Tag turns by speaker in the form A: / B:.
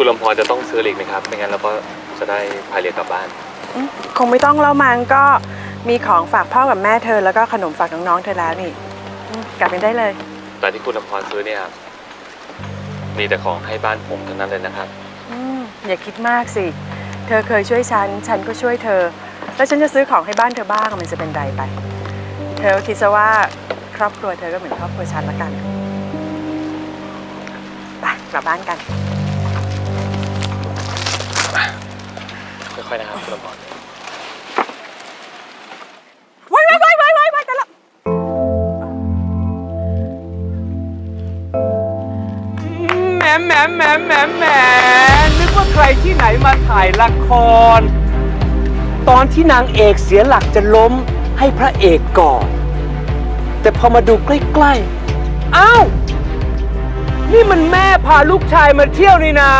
A: คุณลำพรจะต้องซื้อหลีกไหมครับ ไม่งั้นเราก็จะได้พายเรือกลับบ้าน
B: อืมคงไม่ต้องแล้วมั้งก็มีของฝากพ่อกับแม่เธอ แล้วก็ขนมฝากน้องๆเธอแล้วนี่อืมกลับกันได้เลย
A: แต่ที่คุณลำพรซื้อเนี่ย มีแต่ของให้บ้านผมทั้งนั้นเลยนะครับ
B: อืมอย่าคิดมากสิ เธอเคยช่วยฉัน ฉันก็ช่วยเธอ แล้วฉันจะซื้อของให้บ้านเธอบ้างมันจะเป็นไรไป เธอก็คิดซะว่าครอบครัวเธอก็เหมือนครอบครัวฉันละกันไปกลับบ้านกัน
A: ค่อยๆนะครับคุณลำพร
B: ว้ายว้ายว้ายว้ายว้ายว้แต่ละ
C: แหมแหมแหมแหมแหมนึกว่าใครที่ไหนมาถ่ายละคร ตอนที่นางเอกเสียหลักจะล้มให้พระเอกก่อน แต่พอมาดูใกล้ๆอ้าว นี่มันแม่พาลูกชายมาเที่ยวนี่นา